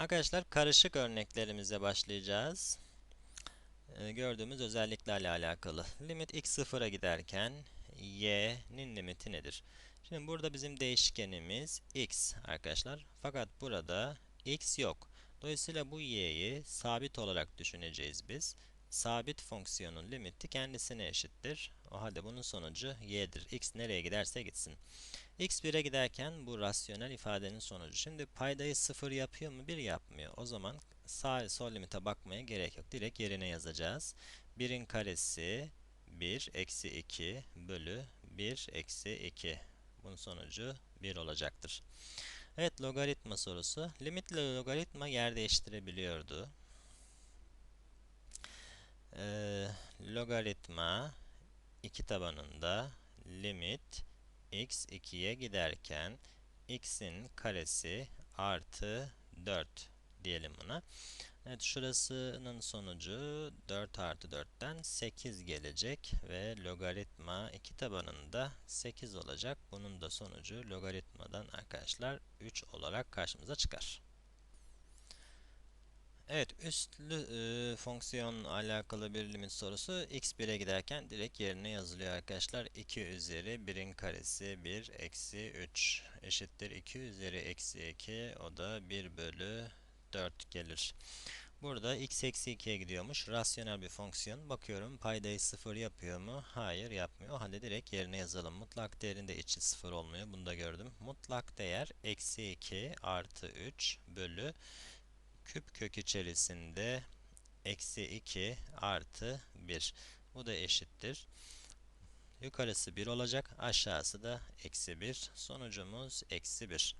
Arkadaşlar karışık örneklerimize başlayacağız. Ee, gördüğümüz özelliklerle alakalı. Limit x sıfıra giderken y'nin limiti nedir? Şimdi burada bizim değişkenimiz x arkadaşlar. Fakat burada x yok. Dolayısıyla bu y'yi sabit olarak düşüneceğiz biz. Sabit fonksiyonun limiti kendisine eşittir. O halde bunun sonucu y'dir. x nereye giderse gitsin. x 1'e giderken bu rasyonel ifadenin sonucu. Şimdi paydayı 0 yapıyor mu? 1 yapmıyor. O zaman sağ sol limite bakmaya gerek yok. Direkt yerine yazacağız. 1'in karesi 1 eksi 2 bölü 1 eksi 2. Bunun sonucu 1 olacaktır. Evet logaritma sorusu. Limitle logaritma yer değiştirebiliyordu. Ee, logaritma 2 tabanında limit x 2'ye giderken x'in karesi artı 4 diyelim buna. Evet şurasının sonucu 4 artı 4'ten 8 gelecek ve logaritma 2 tabanında 8 olacak. Bunun da sonucu logaritmadan arkadaşlar 3 olarak karşımıza çıkar. Evet, üstlü e, fonksiyon alakalı bir limit sorusu x 1'e giderken direkt yerine yazılıyor arkadaşlar. 2 üzeri 1'in karesi 1 eksi 3 eşittir 2 üzeri eksi 2 o da 1 bölü 4 gelir. Burada x eksi 2'ye gidiyormuş. Rasyonel bir fonksiyon. Bakıyorum paydayı 0 yapıyor mu? Hayır yapmıyor. O halde direkt yerine yazalım. Mutlak değerinde içi 0 olmuyor. Bunu da gördüm. Mutlak değer eksi 2 artı 3 bölü küp kök içerisinde eksi 2 artı 1. Bu da eşittir. Yukarısı 1 olacak. Aşağısı da eksi 1. Sonucumuz eksi 1.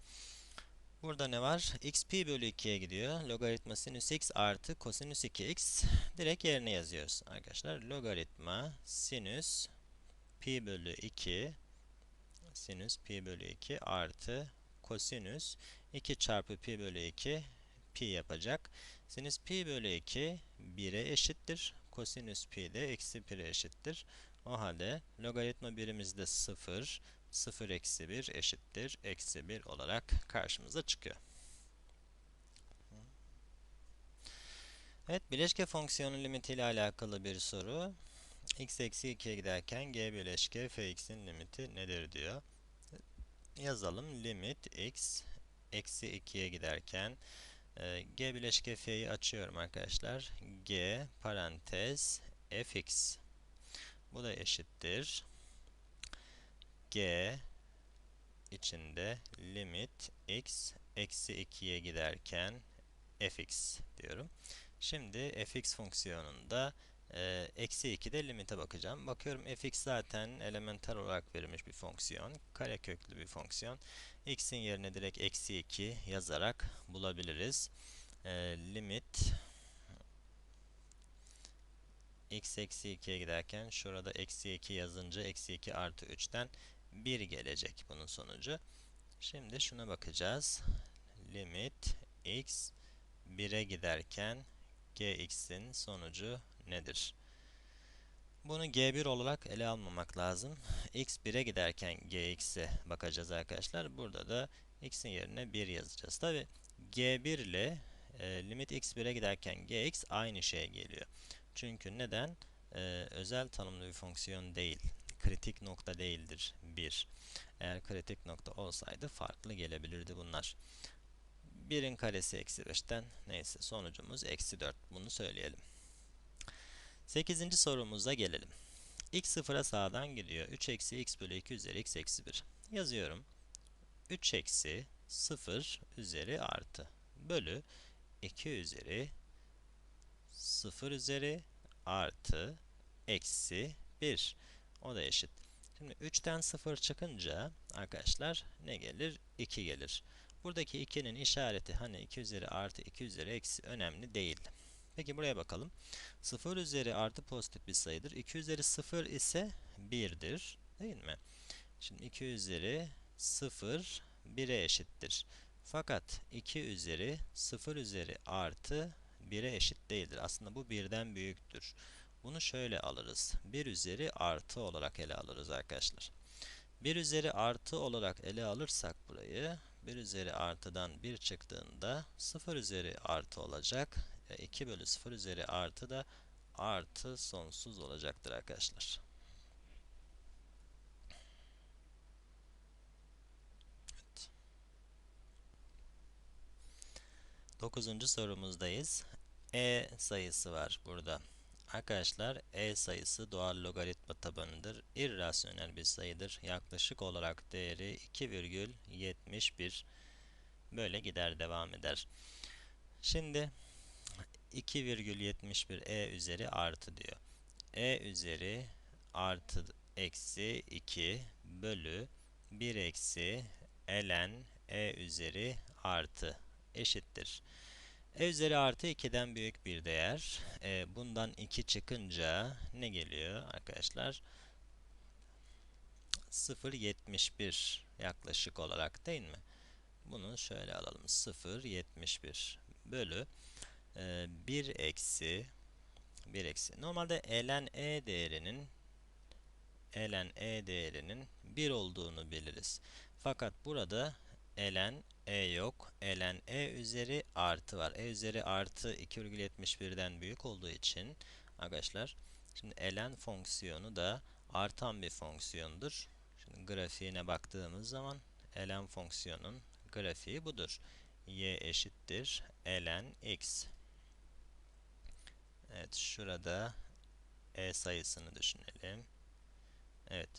Burada ne var? xp bölü 2'ye gidiyor. Logaritma sinüs x artı kosinüs 2x. Direkt yerine yazıyoruz arkadaşlar. Logaritma sinüs pi bölü 2 sinüs pi bölü 2 artı kosinüs 2 çarpı pi bölü 2 pi yapacak. Sinüs pi bölü 2 1'e eşittir. Kosinüs pi de eksi 1'e eşittir. O halde logaritma birimiz de 0. 0 eksi 1 eşittir. Eksi 1 olarak karşımıza çıkıyor. Evet, bileşke fonksiyonu limiti ile alakalı bir soru. x eksi 2'ye giderken g bileşke fx'in limiti nedir diyor. Yazalım. Limit x eksi 2'ye giderken e, g bileşke f'yi açıyorum arkadaşlar. g parantez fx. Bu da eşittir. g içinde limit x eksi 2'ye giderken fx diyorum. Şimdi fx fonksiyonunda e, eksi 2'de limite bakacağım. Bakıyorum fx zaten elementer olarak verilmiş bir fonksiyon. Kareköklü bir fonksiyon. x'in yerine direkt eksi 2 yazarak bulabiliriz. E, limit x eksi 2'ye giderken şurada eksi 2 yazınca eksi 2 artı 3'ten 1 gelecek bunun sonucu. Şimdi şuna bakacağız. Limit x 1'e giderken gx'in sonucu nedir? Bunu g1 olarak ele almamak lazım. x 1'e giderken gx'e bakacağız arkadaşlar. Burada da x'in yerine 1 yazacağız. Tabi g1 ile e, limit x 1'e giderken gx aynı şeye geliyor. Çünkü neden? Ee, özel tanımlı bir fonksiyon değil. Kritik nokta değildir 1. Eğer kritik nokta olsaydı farklı gelebilirdi bunlar. 1'in karesi eksi 5'ten neyse sonucumuz eksi 4. Bunu söyleyelim. 8. sorumuza gelelim. x sıfıra sağdan gidiyor. 3 eksi x bölü 2 üzeri x eksi 1. Yazıyorum. 3 eksi 0 üzeri artı bölü 2 üzeri 0 üzeri artı eksi 1. O da eşit. Şimdi 3'ten 0 çıkınca arkadaşlar ne gelir? 2 gelir. Buradaki 2'nin işareti hani 2 üzeri artı 2 üzeri eksi önemli değil. Peki buraya bakalım. 0 üzeri artı pozitif bir sayıdır. 2 üzeri 0 ise 1'dir. Değil mi? Şimdi 2 üzeri 0 1'e eşittir. Fakat 2 üzeri 0 üzeri artı 1'e eşit değildir. Aslında bu 1'den büyüktür. Bunu şöyle alırız. 1 üzeri artı olarak ele alırız arkadaşlar. 1 üzeri artı olarak ele alırsak burayı 1 üzeri artıdan 1 çıktığında 0 üzeri artı olacak. E, 2 bölü 0 üzeri artı da artı sonsuz olacaktır arkadaşlar. Evet. Dokuzuncu sorumuzdayız. E sayısı var burada. Arkadaşlar e sayısı doğal logaritma tabanıdır. İrrasyonel bir sayıdır. Yaklaşık olarak değeri 2,71 böyle gider devam eder. Şimdi 2,71 e üzeri artı diyor. e üzeri artı eksi 2 bölü 1 eksi ln e üzeri artı eşittir. E üzeri artı 2'den büyük bir değer. E, bundan 2 çıkınca ne geliyor arkadaşlar? 0.71 yaklaşık olarak değil mi? Bunu şöyle alalım. 0.71 bölü e, 1 eksi 1 eksi. Normalde ln e değerinin ln e değerinin 1 olduğunu biliriz. Fakat burada ln e yok. ln e üzeri artı var. e üzeri artı 2,71'den büyük olduğu için arkadaşlar şimdi ln fonksiyonu da artan bir fonksiyondur. Şimdi grafiğine baktığımız zaman ln fonksiyonun grafiği budur. y eşittir ln x. Evet şurada e sayısını düşünelim. Evet.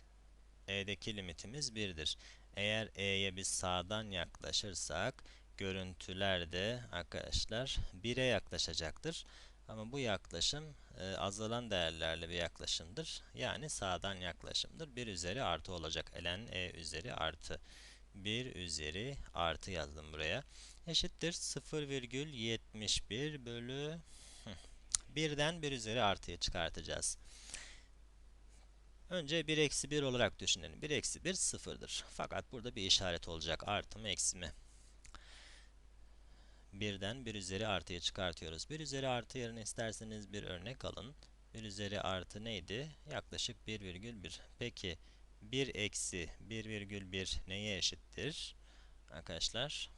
e'deki limitimiz 1'dir. Eğer E'ye biz sağdan yaklaşırsak görüntüler de arkadaşlar 1'e yaklaşacaktır. Ama bu yaklaşım e, azalan değerlerle bir yaklaşımdır. Yani sağdan yaklaşımdır. 1 üzeri artı olacak. ln e üzeri artı 1 üzeri artı yazdım buraya. Eşittir 0,71 bölü 1'den 1 üzeri artıya çıkartacağız. Önce 1 eksi 1 olarak düşünelim. 1 eksi 1 sıfırdır. Fakat burada bir işaret olacak. Artı mı eksi mi? 1'den 1 üzeri artıya çıkartıyoruz. 1 üzeri artı yerine isterseniz bir örnek alın. 1 üzeri artı neydi? Yaklaşık 1,1. Peki 1 eksi 1,1 neye eşittir? Arkadaşlar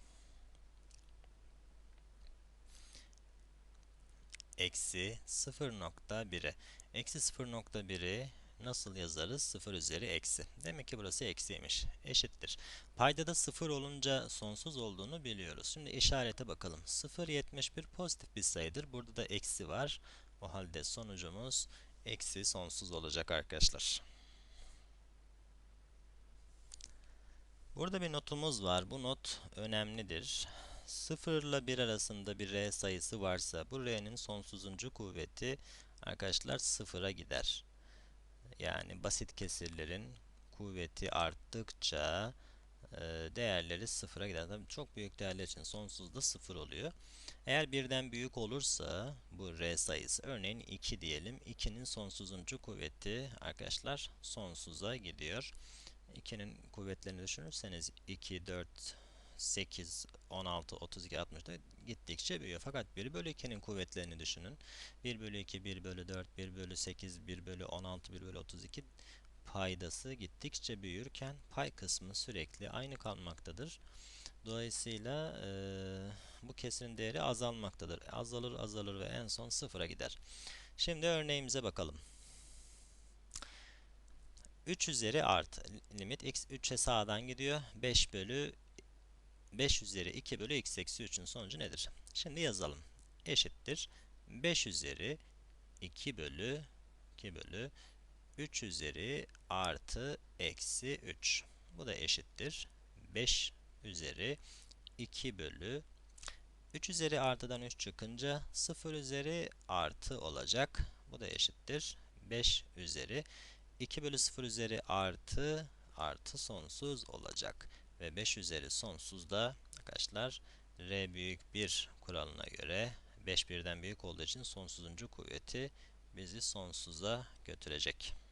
eksi 0.1'e. Eksi 0.1'i nasıl yazarız? 0 üzeri eksi. Demek ki burası eksiymiş. Eşittir. Paydada 0 olunca sonsuz olduğunu biliyoruz. Şimdi işarete bakalım. 0,71 pozitif bir sayıdır. Burada da eksi var. O halde sonucumuz eksi sonsuz olacak arkadaşlar. Burada bir notumuz var. Bu not önemlidir. 0 ile 1 arasında bir r sayısı varsa bu r'nin sonsuzuncu kuvveti arkadaşlar 0'a gider. Yani basit kesirlerin kuvveti arttıkça e, değerleri sıfıra gider. Tabii çok büyük değerler için sonsuzda sıfır oluyor. Eğer birden büyük olursa bu r sayısı örneğin 2 diyelim. 2'nin sonsuzuncu kuvveti arkadaşlar sonsuza gidiyor. 2'nin kuvvetlerini düşünürseniz 2, 4, 8, 16, 32, 60'da gittikçe büyüyor. Fakat 1 bölü 2'nin kuvvetlerini düşünün. 1 bölü 2, 1 bölü 4, 1 bölü 8, 1 bölü 16, 1 bölü 32 paydası gittikçe büyürken pay kısmı sürekli aynı kalmaktadır. Dolayısıyla e, bu kesirin değeri azalmaktadır. Azalır azalır ve en son sıfıra gider. Şimdi örneğimize bakalım. 3 üzeri artı limit x 3'e sağdan gidiyor. 5 bölü 5 üzeri 2 bölü x eksi 3'ün sonucu nedir? Şimdi yazalım. Eşittir. 5 üzeri 2 bölü 2 bölü 3 üzeri artı eksi 3. Bu da eşittir. 5 üzeri 2 bölü 3 üzeri artıdan 3 çıkınca 0 üzeri artı olacak. Bu da eşittir. 5 üzeri 2 bölü 0 üzeri artı artı sonsuz olacak ve 5 üzeri sonsuzda arkadaşlar r büyük 1 kuralına göre 5 birden büyük olduğu için sonsuzuncu kuvveti bizi sonsuza götürecek.